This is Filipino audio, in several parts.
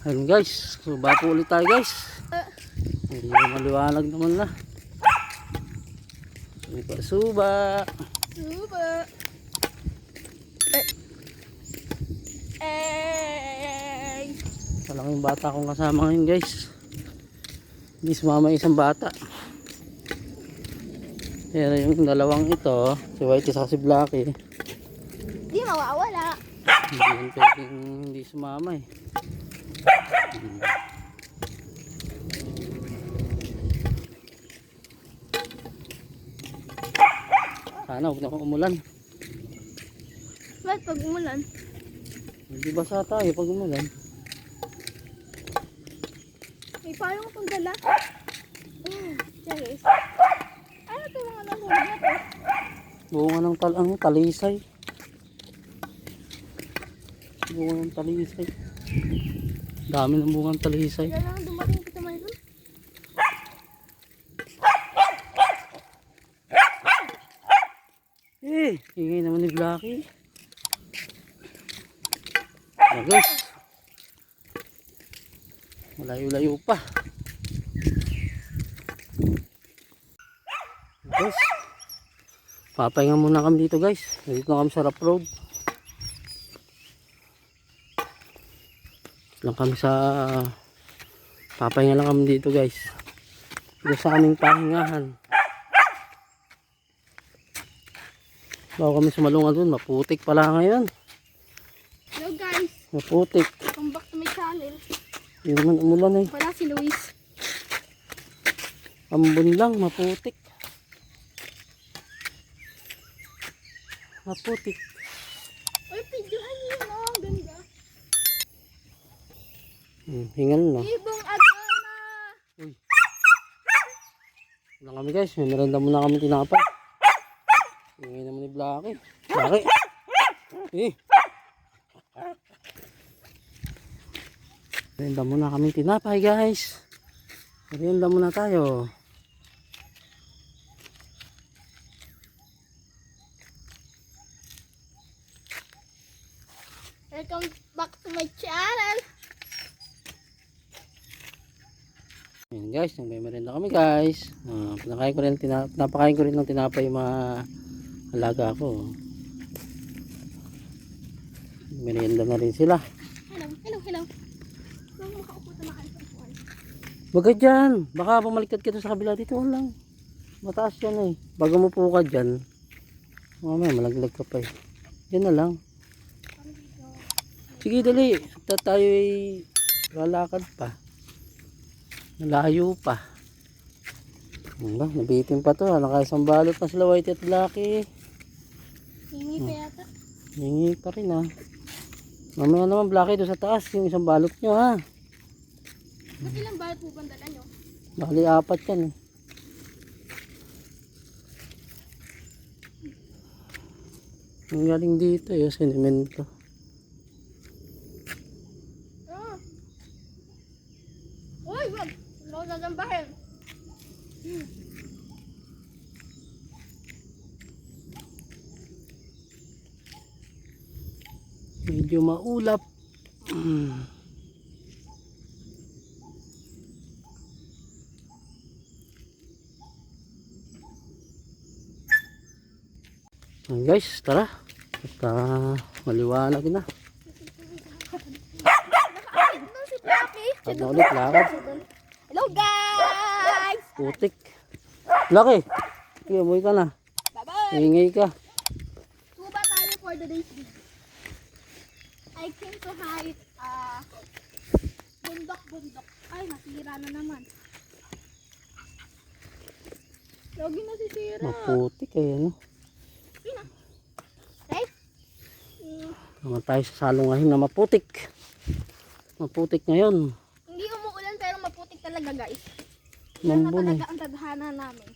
Ayun guys, suba po ulit tayo guys. Hindi na maliwanag naman na. Hindi pa suba. Suba. Eh. Eh. Malaking bata akong kasama ngayon guys. Hindi sumama isang bata. Pero yung dalawang ito, si Whitey sa si Blacky, Di mawawala. hindi pwedeng hindi sumama eh. Sana huwag na akong umulan. Ba't pag umulan? Hindi basa tayo pag umulan. May payong akong dala. Mm, Charis. Ano ito mga nahulog na to? Bunga ng tal ang talisay. Bunga ng talisay. Dami ng bunga ng talisay. Kaya lang dumating kita mayroon. Eh, ingay naman ni Blacky. Guys. Malayo-layo pa. Guys. Papahinga muna kami dito guys. Dito na kami sa rough road. Lang kami sa papahinga lang kami dito guys. Dito sa aming pahingahan. Bago kami sumalungan dun, maputik pala ngayon. Hello guys. Maputik. Welcome back to my channel. Hindi naman umulan eh. Wala si Luis. Ambon lang, maputik. Maputik. Uy, videohan niyo mo. Ang ganda. Hmm, hingal na. Ibong Adana. Uy. Wala kami guys, may merenda muna kami tinapay. Ingay naman ni Blacky. Blacky. Eh. Merenda muna kami tinapay guys. Merenda muna tayo. Welcome back to my channel. Ayan guys, may merenda kami guys. Ah, pinakain ko rin, tina, pinapakain ko rin ng tinapay yung mga alaga ko. Merienda na rin sila. Hello, hello, hello. Huwag ka dyan. Baka bumaliktad ka doon sa kabila dito lang. Mataas yan eh. Bago mo po ka dyan. Mamaya malaglag ka pa eh. Yan na lang. Sige dali. At tayo ay lalakad pa. Malayo pa. Ano? Nabitin pa to. Nakaisang balot na sila Whitey at Blacky. Hingi pa yata. Hingi pa rin ah. Mamaya naman Blacky doon sa taas. Yung isang balot nyo ha. Ba't ilang bayad po ba ang dala nyo? Bali apat yan eh. Ang galing dito eh, sentimento. Ah. Uy, wag. Huwag ako gagambahin. Medyo maulap. Mm. Guys, tara. At ah, maliwanag na. At na ulit, lakad. Hello guys! Putik. Laki. Umuwi ka na. Ingay ka. Tuba tayo for the day's video. I came to hike uh, bundok-bundok. Ay, nasira na naman. Lagi nasisira. Maputik eh, ano. Pina. Right? Mm, Naman tayo sa salungahin na maputik. Maputik ngayon. hindi umuulan pero maputik talaga guys. Yan na Mambun eh. talaga ang tadhana namin.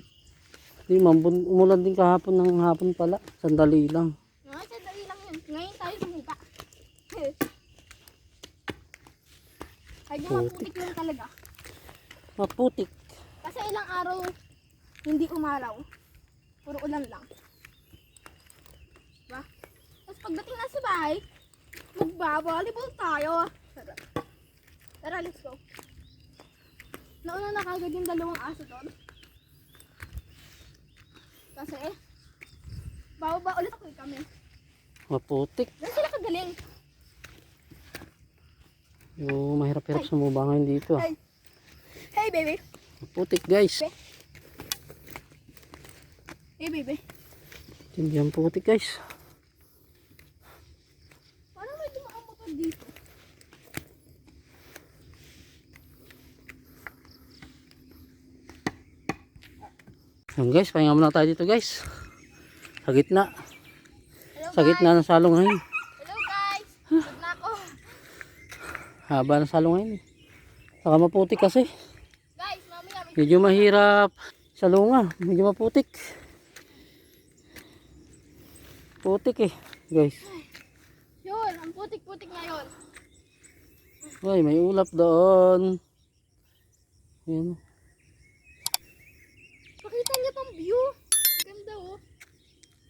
Di, mambun. Umulan din kahapon ng hapon pala. Sandali lang. Mga sandali lang yun. Ngayon tayo sumuka. Kaya maputik lang talaga. Maputik. Kasi ilang araw hindi umaraw. Puro ulan lang. Diba? Tapos pagdating na sa bahay, magbabalibol tayo. Tara, let's go. Nauna na kagad yung dalawang aso doon. Kasi, bababa ulit ako eh kami. Maputik. Doon sila kagaling. Yung mahirap-hirap sumuba ngayon dito. ah. Hey. Hey, baby. Maputik guys. Hey, baby. Hindi ang putik guys. Parang may dumaan motor dito. Yan guys, pahinga muna tayo dito guys. Sa gitna. Hello, Sa gitna ng salong ngayon. Hello, guys. Good na ako. Haba ng salong ngayon. Saka maputik kasi. Medyo mahirap. Salunga. Medyo maputik. Putik eh. Guys. Yun, ang putik-putik ngayon. Ay, may ulap doon. Yan. Pakita niyo tong view. Ang ganda, oh.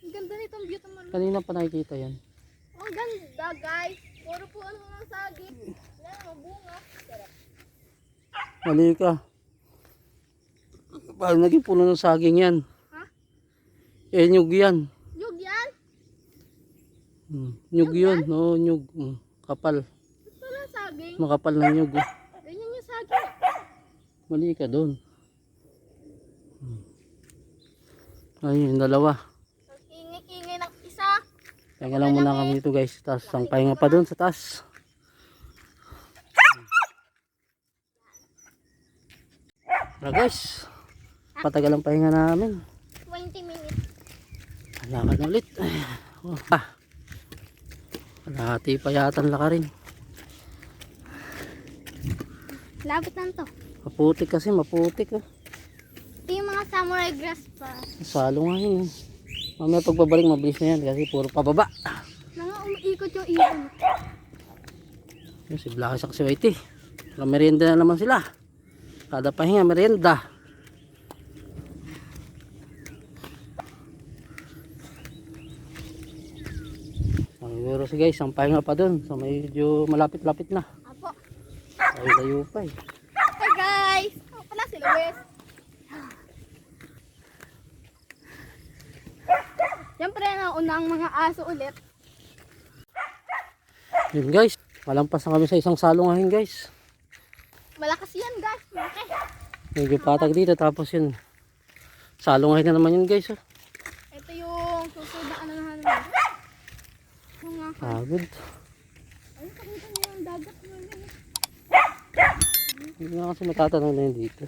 Ang ganda nitong view naman. Kanina pa nakikita yan. Ang ganda, guys. Puro po ano ng saging. Yan. Mali ka. Paano naging puno ng saging yan? Ha? Eh, nyug yan. Yug yan? Hmm. Nyug yun. Oo, nyug. Hmm. Kapal. Ito lang saging. Makapal na nyug. eh. Ganyan yung saging. Mali ka doon. Hmm. Ayun, yung dalawa. Ingay-ingay ng isa. Pahinga lang muna kami dito guys. Tapos ang pahinga pa doon sa taas. Tara guys. Patagal ang pahinga namin. 20 minutes. Lakad na ulit. Oh, ah. Kalahati pa yata ang lakarin. Labot na to. Maputik kasi, maputik. Oh. Ito yung mga samurai grass pa. Salo nga yun. eh. Mamaya pagbabalik mabilis na yan kasi puro pababa. Mga umiikot yung ibon. Si Blacky sa si Whitey. Para merienda na naman sila. Kada pahinga, merienda. Ang meron si guys, ang pahinga pa dun. So medyo malapit-lapit na. Apo. Ay, layo pa eh. Hey guys! Ako pala si Luis. Siyempre, nauna ang mga aso ulit. Yun guys, malampas na kami sa isang salungahin guys. Malakas yan guys. Medyo patag dito tapos yun. Salungahin na naman yun guys. Oh. Ito yung susudaan na naman. Pagod. Ay, pakita niyo yung dagat mo. Hindi nga kasi matatanong na yun dito.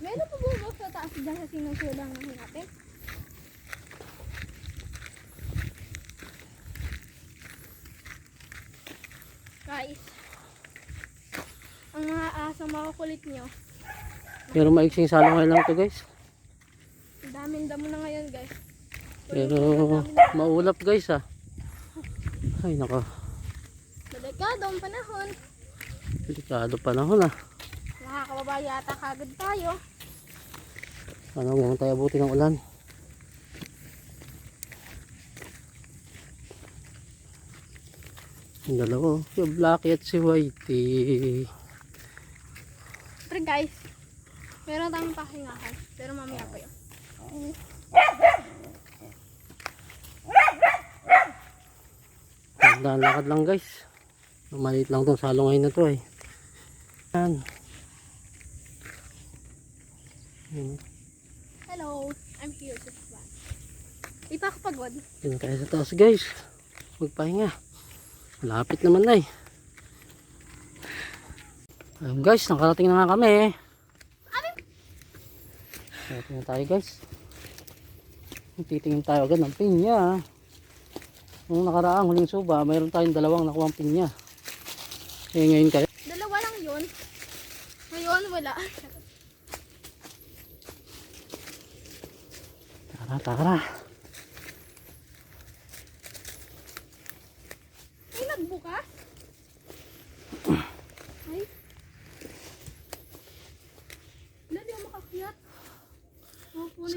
Meron pa bubok sa taas dyan sa sinusudang natin? Guys, ang mga asang makukulit nyo, Pero maiksing salungahin lang to guys. ang daming damo na ngayon guys. Pero maulap guys ah. Ay nako, Delikado ang panahon. delikado panahon ah. Nakakababa yata kagad tayo. Ano huwag tayo abuti ng ulan. Yung dalawa, oh. si Blacky at si Whitey. Pero guys, meron tayong pahingahan. Pero mamaya pa yun. Magdaan lakad lang guys. Maliit lang tong salungahin na to eh. Yan. Hello, I'm here to fly. Di pa ako pagod. Yan tayo sa taas guys. Magpahinga. Malapit naman na eh. Ayun guys, nakarating na nga kami. Nakarating na tayo guys. Titingin tayo agad ng pinya. Nung nakaraang huling suba, mayroon tayong dalawang nakuha pinya. Eh ngayon kayo.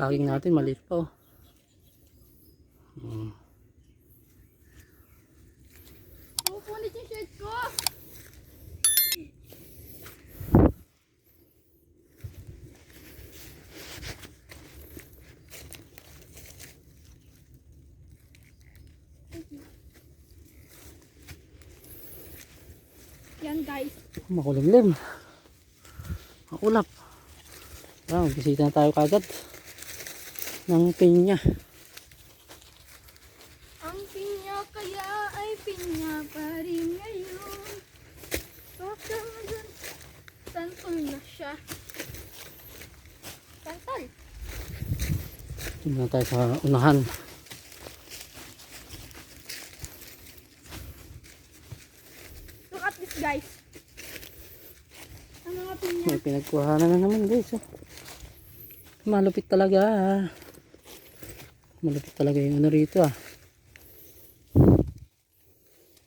saging natin maliit pa oh. Hmm. Yan guys. Makulimlim. Makulap. Ah, bisita na tayo kagad. Ng pinya. Ang pinya kaya ay pinya pa rin ngayon. Baka ngayon, santol na siya. Santol. Tingnan na tayo sa unahan. Look at this guys. Ang mga pinya. May pinagkuhanan na naman guys. Oh. Malupit talaga. ah. Malupit talaga yung ano rito ah.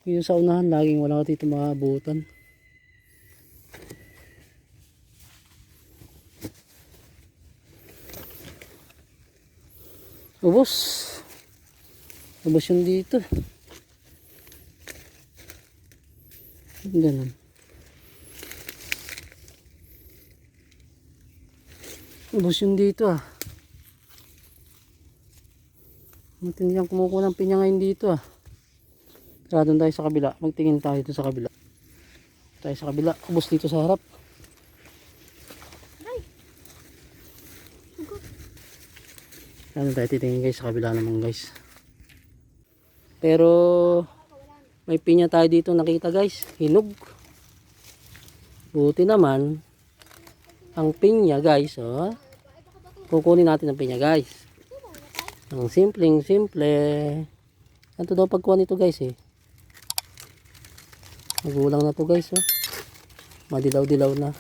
Yung sa unahan, laging wala ko dito mga abutan. Ubus. Ubus yung dito. Ganun. Ubus yung dito ah. Matindi ang kumukuha ng pinya ngayon dito ah. Tara doon tayo sa kabila. Magtingin tayo dito sa kabila. Tayo sa kabila. Ubus dito sa harap. Ay. Ano tayo titingin guys sa kabila naman guys. Pero may pinya tayo dito nakita guys. Hinog. Buti naman ang pinya guys oh. Kukunin natin ang pinya guys. Ang simpleng simple. Ano daw pagkuha nito guys eh. Magulang na to guys oh. Madilaw-dilaw na.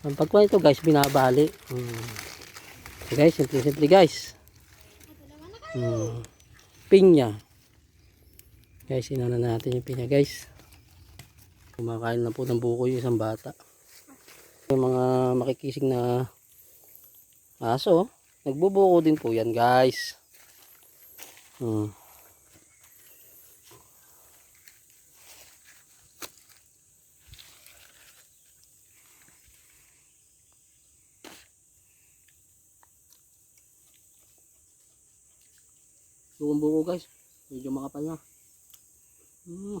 Ang pagkuha nito guys binabali. Hmm. Okay, guys, simple simple guys. Hmm. Pinya. Guys, inana natin yung pinya guys. Kumakain na po ng buko yung isang bata. Yung mga makikisig na aso, nagbubuko din po yan guys. Hmm. Bukong buko guys. Medyo makapal na. Mm. Mm.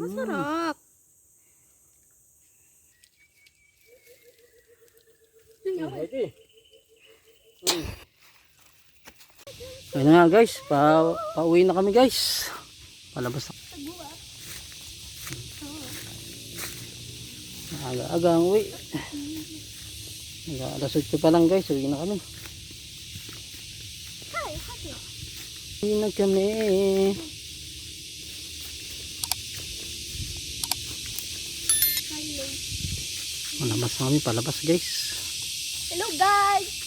Masarap. Pwede. Mm. Ayun na nga guys, pa pauwi na kami guys. Palabas na. Aga-aga ang uwi. Alas 8 pa lang guys, uwi na kami. Uwi na kami. Malabas na kami, palabas guys. Hello guys.